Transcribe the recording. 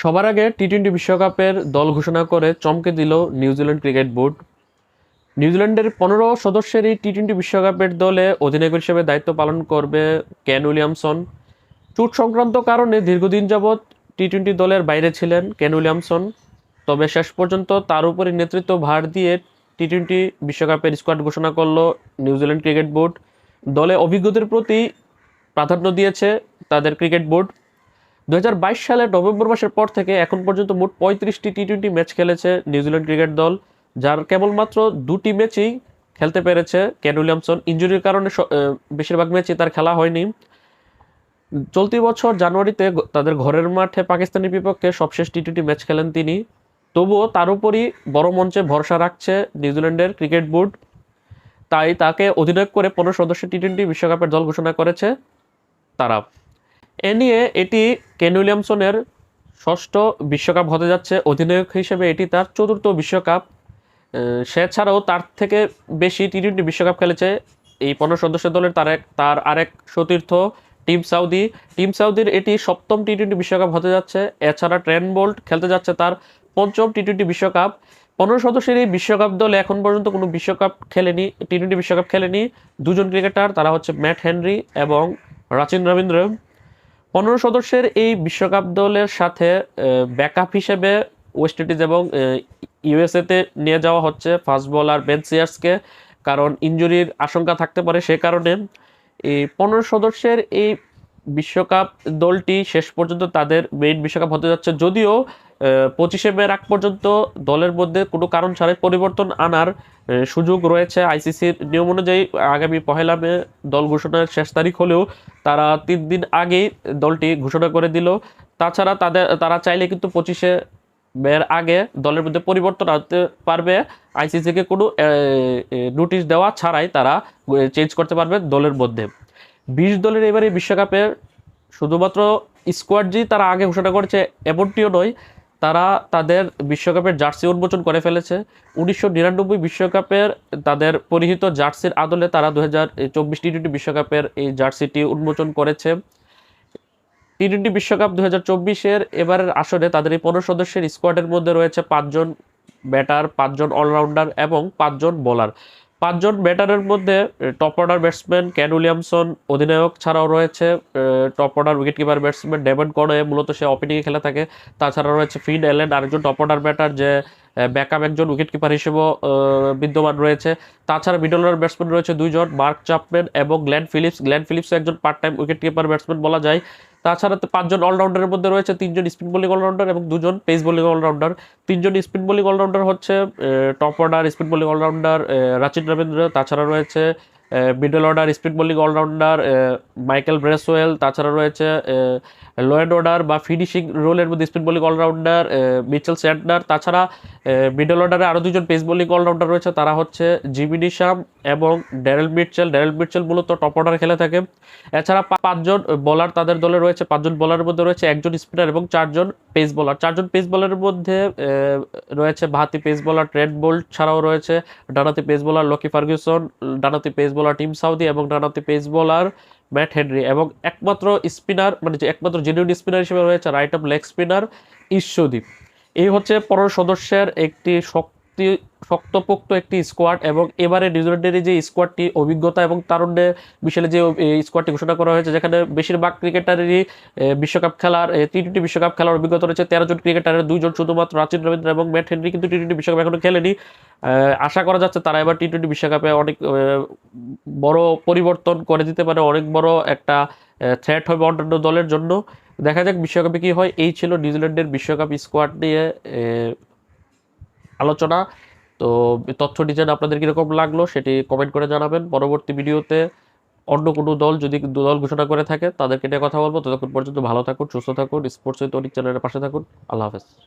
সবার আগে T twenty বিশ্বকাপের দল ঘোষণা করে চমকে দিল নিউজিল্যান্ড ক্রিকেট বোর্ড। নিউজিল্যান্ডের পনেরো সদস্যের এই টি টোয়েন্টি বিশ্বকাপের দলে অধিনায়ক হিসেবে দায়িত্ব পালন করবে কেন উইলিয়ামসন। চোট সংক্রান্ত কারণে দীর্ঘদিন যাবৎ টি টোয়েন্টি দলের বাইরে ছিলেন কেন উইলিয়ামসন। তবে শেষ পর্যন্ত তার উপরে নেতৃত্ব ভার দিয়ে টি টোয়েন্টি বিশ্বকাপের স্কোয়াড ঘোষণা করল নিউজিল্যান্ড ক্রিকেট বোর্ড। দলে অভিজ্ঞদের প্রতি প্রাধান্য দিয়েছে তাদের ক্রিকেট বোর্ড। দু হাজার বাইশ সালের নভেম্বর মাসের পর থেকে এখন পর্যন্ত মোট পঁয়ত্রিশটি টি টোয়েন্টি ম্যাচ খেলেছে নিউজিল্যান্ড ক্রিকেট দল, যার কেবলমাত্র দুটি ম্যাচই খেলতে পেরেছে কেন উইলিয়ামসন ইঞ্জুরির কারণে বেশিরভাগ ম্যাচই তার খেলা হয়নি। চলতি বছর জানুয়ারিতে তাদের ঘরের মাঠে পাকিস্তানের বিপক্ষে সবশেষ টি টোয়েন্টি ম্যাচ খেলেন তিনি। তবুও তার উপরই বড় মঞ্চে ভরসা রাখছে নিউজিল্যান্ডের ক্রিকেট বোর্ড তাই তাকে অধিনায়ক করে পনেরো সদস্য টি টোয়েন্টি বিশ্বকাপের দল ঘোষণা করেছে তারা। এ নিয়ে এটি কেন উইলিয়ামসনের ষষ্ঠ বিশ্বকাপ হতে যাচ্ছে। অধিনায়ক হিসেবে এটি তার চতুর্থ বিশ্বকাপ। সে ছাড়াও তার থেকে বেশি টি টোয়েন্টি বিশ্বকাপ খেলেছে এই পনেরো সদস্য দলের তার এক তার আরেক সতীর্থ টিম সাউদি। টিম সাউদির এটি সপ্তম টি টোয়েন্টি বিশ্বকাপ হতে যাচ্ছে। এছাড়া ট্রেন বোল্ট খেলতে যাচ্ছে তার পঞ্চম টি টোয়েন্টি বিশ্বকাপ। পনেরো সদস্যের এই বিশ্বকাপ দলে এখন পর্যন্ত কোনো বিশ্বকাপ খেলেনি টি টোয়েন্টি বিশ্বকাপ খেলেনি। দুজন ক্রিকেটার, তারা হচ্ছে ম্যাট হেনরি এবং রাচিন রবীন্দ্র। পনেরো সদস্যের এই বিশ্বকাপ দলের সাথে ব্যাকআপ হিসেবে ওয়েস্ট ইন্ডিজ এবং ইউএসএতে নিয়ে যাওয়া হচ্ছে ফাস্ট বলার বেন সিয়ার্সকে কারণ ইঞ্জুরির আশঙ্কা থাকতে পারে সে কারণে। এই পনেরো সদস্যের এই বিশ্বকাপ দলটি শেষ পর্যন্ত তাদের মেইন বিশ্বকাপ হতে যাচ্ছে। যদিও পঁচিশে মে আগ পর্যন্ত দলের মধ্যে কোনো কারণ ছাড়াই পরিবর্তন আনার সুযোগ রয়েছে আইসিসির নিয়ম অনুযায়ী। আগামী পহেলা মে দল ঘোষণার শেষ তারিখ হলেও তারা তিন দিন আগেই দলটি ঘোষণা করে দিল। তাছাড়া তাদের, তারা চাইলে কিন্তু পঁচিশে মেয়ের আগে দলের মধ্যে পরিবর্তন আনতে পারবে। আইসিসিকে কোনো নোটিশ দেওয়া ছাড়াই তারা চেঞ্জ করতে পারবে দলের মধ্যে। বিশ দলের এবারে বিশ্বকাপে শুধুমাত্র স্কোয়াড জি তারা আগে ঘোষণা করেছে, এমনটিও নয় তারা তাদের বিশ্বকাপের জার্সি উন্মোচন করে ফেলেছে। উনিশশো নিরানব্বই বিশ্বকাপের তাদের পরিহিত জার্সির আদলে তারা দু হাজার চব্বিশ টি টোয়েন্টি বিশ্বকাপের এই জার্সিটি উন্মোচন করেছে। টি টোয়েন্টি বিশ্বকাপ দু হাজার চব্বিশের এবারের আসরে তাদের এই পনেরো সদস্যের স্কোয়াডের মধ্যে রয়েছে পাঁচজন ব্যাটার পাঁচজন অলরাউন্ডার এবং পাঁচজন বোলার পাঁচজন ব্যাটারের মধ্যে top order batsman Kane Williamson, অধিনায়ক ছাড়াও রয়েছে top order wicket keeper batsman Devon Conway মূলত সে ওপেনিংয়ে খেলে থাকে। তাছাড়া রয়েছে ফিন এলেন আরেকজন টপ অর্ডার ব্যাটার যে ব্যাকআপ একজন উইকেট কিপার হিসেবেও বিদ্যমান রয়েছে। তাছাড়া মিডল অর্ডার ব্যাটসম্যান রয়েছে দুইজন, মার্ক চাপম্যান এবং গ্ল্যান ফিলিপস। গ্ল্যান ফিলিপস একজন part time wicket keeper batsman বলা যায়। তাছাড়া পাঁচজন অলরাউন্ডারের মধ্যে রয়েছে, তিনজন স্পিন বোলিং অলরাউন্ডার এবং দুজন পেস বোলিং অলরাউন্ডার তিনজন স্পিন বোলিং অলরাউন্ডার হচ্ছে top order spin bowling all rounder Rachin Ravindra, তাছাড়া রয়েছে middle order spin bowling all rounder Michael Bracewell, তাছাড়া রয়েছে লোয়েন্ড অর্ডার বা ফিনিশিং রোলের মধ্যে spin bowling all rounder Mitchell Santner তাছাড়া মিডল অর্ডারে আরও দুজন পেস বোলিং অলরাউন্ডার রয়েছে, তারা হচ্ছে জিমি নিশাম এবং ড্যারেল মিটচেল ড্যারেল মিটচেল মূলত টপ অর্ডারে খেলে থাকে। এছাড়া পাঁচজন বোলার তাদের দলে রয়েছে, পাঁচজন বোলারের মধ্যে রয়েছে, একজন স্পিনার এবং চারজন পেস বলার চারজন পেস বোলারের মধ্যে রয়েছে ভাতি পেস বলার ট্রেড বোল্ট ছাড়াও রয়েছে ডানাতি পেস বলার লকি ফার্গুসন ডানাতি পেস বোলার টিম সাউদি এবং ডানাতি পেস বলার ম্যাট হেনরি এবং একমাত্র স্পিনার মানে যে একমাত্র জেনুইন স্পিনার হিসেবে রয়েছে রাইট অফ লেগ স্পিনার ঈশ্বদীপ এই হচ্ছে পনেরো সদস্যের একটি শক্তি শক্তপোক্ত একটি স্কোয়াড এবং এবারে নিউজিল্যান্ডের যে স্কোয়াডটি অভিজ্ঞতা এবং তারুণ্যে মিশেলে যে স্কোয়াডটি ঘোষণা করা হয়েছে, যেখানে বেশিরভাগ ক্রিকেটারেরই বিশ্বকাপ খেলার টি টোয়েন্টি বিশ্বকাপ খেলার অভিজ্ঞতা রয়েছে। তেরো জন ক্রিকেটারের দুজন শুধুমাত্র রাচিন রবীন্দ্র এবং ম্যাট হেনরি কিন্তু টি টোয়েন্টি বিশ্বকাপ এখনও খেলেনি। আশা করা যাচ্ছে তারা এবার টি টোয়েন্টি বিশ্বকাপে অনেক বড় পরিবর্তন করে দিতে পারে, অনেক বড় একটা থ্রেট হবে অন্যান্য দলের জন্য। দেখা যাক বিশ্বকাপে কি হয়। এই ছিল নিউজিল্যান্ডের বিশ্বকাপ স্কোয়াড নিয়ে আলোচনা। তো তথ্যটি যেন আপনাদের কীরকম লাগল সেটি কমেন্ট করে জানাবেন। পরবর্তী ভিডিওতে অন্য কোনো দল যদি দল ঘোষণা করে থাকে, তাদেরকে নিয়ে কথা বলব। ততক্ষণ পর্যন্ত ভালো থাকুন, সুস্থ থাকুন স্পোর্টস উইথ চ্যানেলের পাশে থাকুন। আল্লাহ হাফেজ।